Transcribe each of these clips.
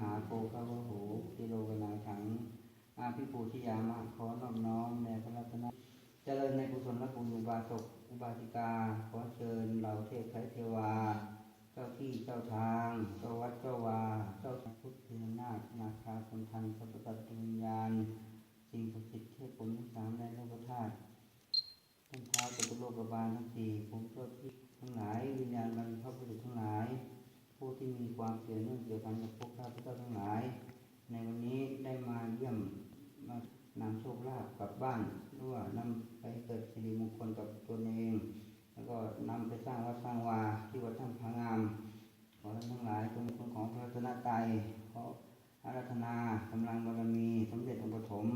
หาโภคะวะโหติโลกนาถังอาภิปูทิยามะขอนอบน้อมแด่พระรัตนเจริญในกุศลบุญอุบาสกอุบาสิกา ขอเชิญเหล่าเทพไทยเทวา เจ้าที่เจ้าทางเจ้าวัดเจ้าวา เจ้าพพุทธนาคนาคาคนทันสัพพสัตวิญญาณสิ่งศักดิ์สิทธิ์เทพผมทั้งสามและโลกธาตุทั้งเท้าตุโลกบาลทั้งสี่ผมเจ้าที่ทั้งหลายวิญญาณบรรพบุรุษทั้งหลาย ผู้ที่มีความเกี่ยวเนื่องเกี่ยวกันกับพวกข้าพเจ้าทั้งหลาย ในวันนี้ได้มาเยี่ยมมานำโชคลาภกลับบ้านหรือว่านำไปเกิดสิริมงคลกับตนเอง แล้วก็นำไปสร้างวัดสร้างวาที่วัดถ้ำพางามขอท่านทั้งหลายจงเป็นของพระรัตนตรัยขออารัธนากำลังบารมีสมเด็จองค์ปฐม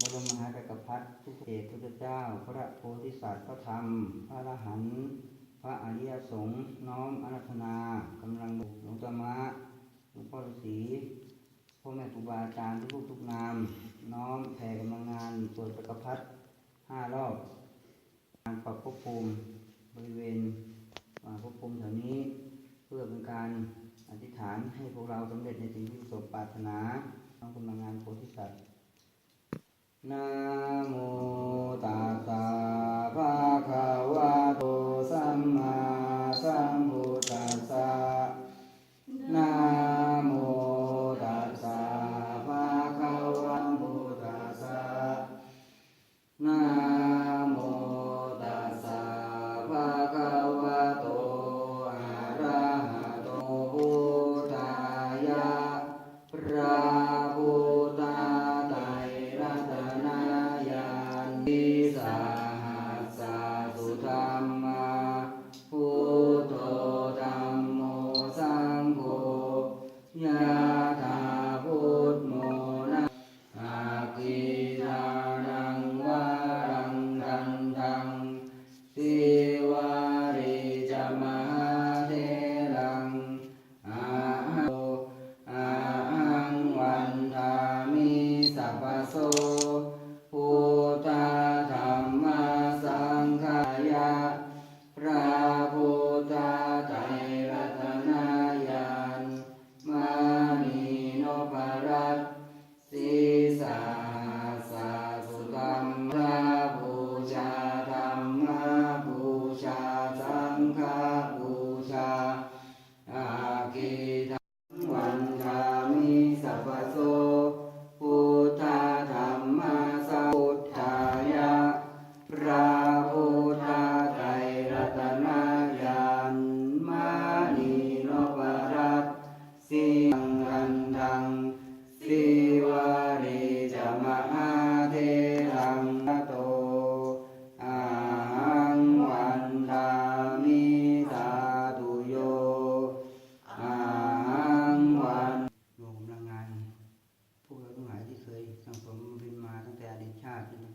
บรมมหาจักรพรรดิทุกเอกพุทธเจ้า พระโพธิสัตว์พระธรรม พระอรหันต์ พระอริยสงฆ์น้อมอารัธนากำลังหลวงตามะหลวงพ่อฤาษีพ่อแม่ครูบาอาจารย์ทุกรูปทุกนาม น้อมแผ่กำลังงานสวดจักรพรรดิห้ารอบการปรับภพภูมิบริเวณภพภูมิแถวนี้เพื่อเป็นการอธิษฐานให้พวกเราสำเร็จในสิ่งที่ประสบปรารถนาน้อมกำลังงานโพธิสัตว์นะโมตัสสะ สัพพโสภูตา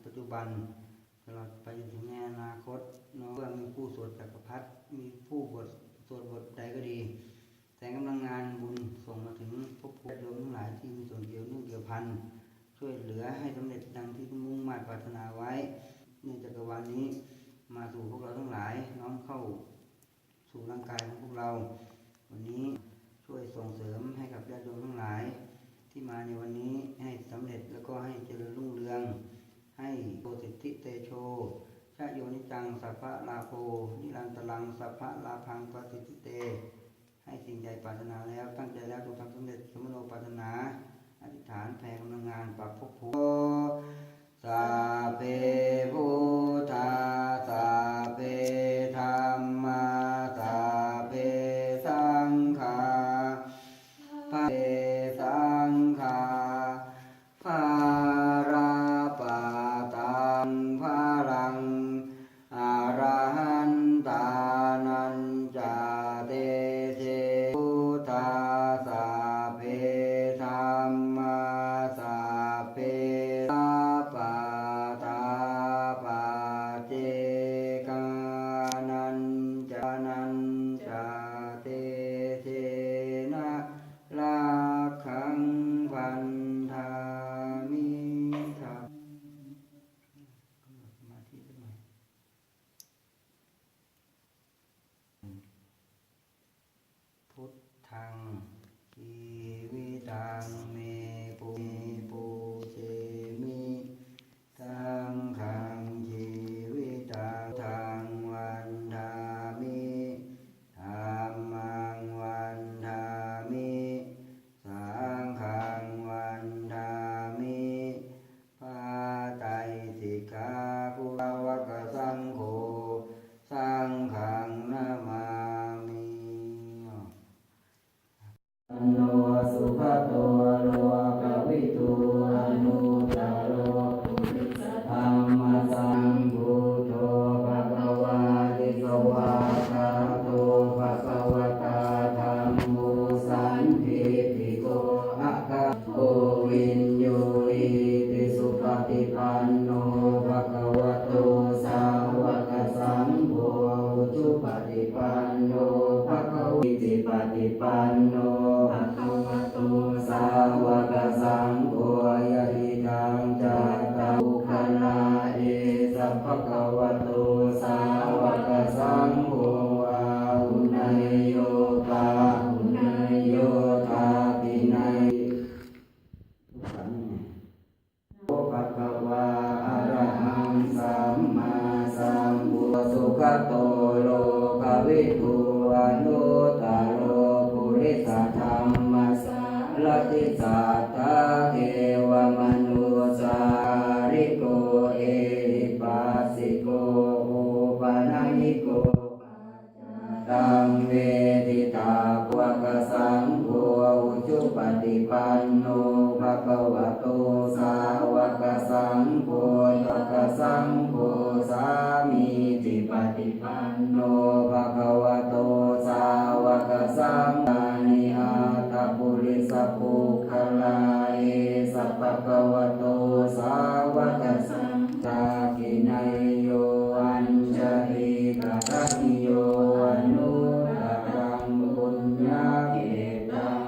ปัจจุบันตลอดไปจนถึงในอนาคตเนาะเพื่อมีผู้สวดจักรพรรดิมีผู้บทสวดบทใดก็ดี แต่กำลังงานบุญส่งมาถึงพวกผู้โยมทั้งหลายที่มีส่วนเกี่ยวเนื่องเกี่ยวพันช่วยเหลือให้สำเร็จดังที่มุ่งมา่ปรารถนาไว้ในจักรวาลนี้มาสู่พวกเราทั้งหลายน้อมเข้าสู่ร่างกายของพวกเรา วันนี้ช่วยส่งเสริมให้กับญาติโยมทั้งหลาย ที่มาในวันนี้ให้สำเร็จแล้วก็ให้เจริญรุ่งเรือง ให้โพสิทธิเตโชชะโยนิจังสัพพะลาโภนิรันตลังสัพพะลาพังปฏิทิเต ให้สิ่งใดปรารถนาแล้วตั้งใจแล้วจงทำสำเร็จสมโนปรารถนา อธิษฐานแผ่กำลังงานปรับภพภูสัพเพภู ทังชีวิตังเมพบุเจมิสังขังชีวิตัทางวันธามิธรรมังวันธามิสังขัวันธามิปาไตสิกาภุวกสังโฆสังฆา ปันโนภะคะวิจิปฏิปันโน นาเกตัง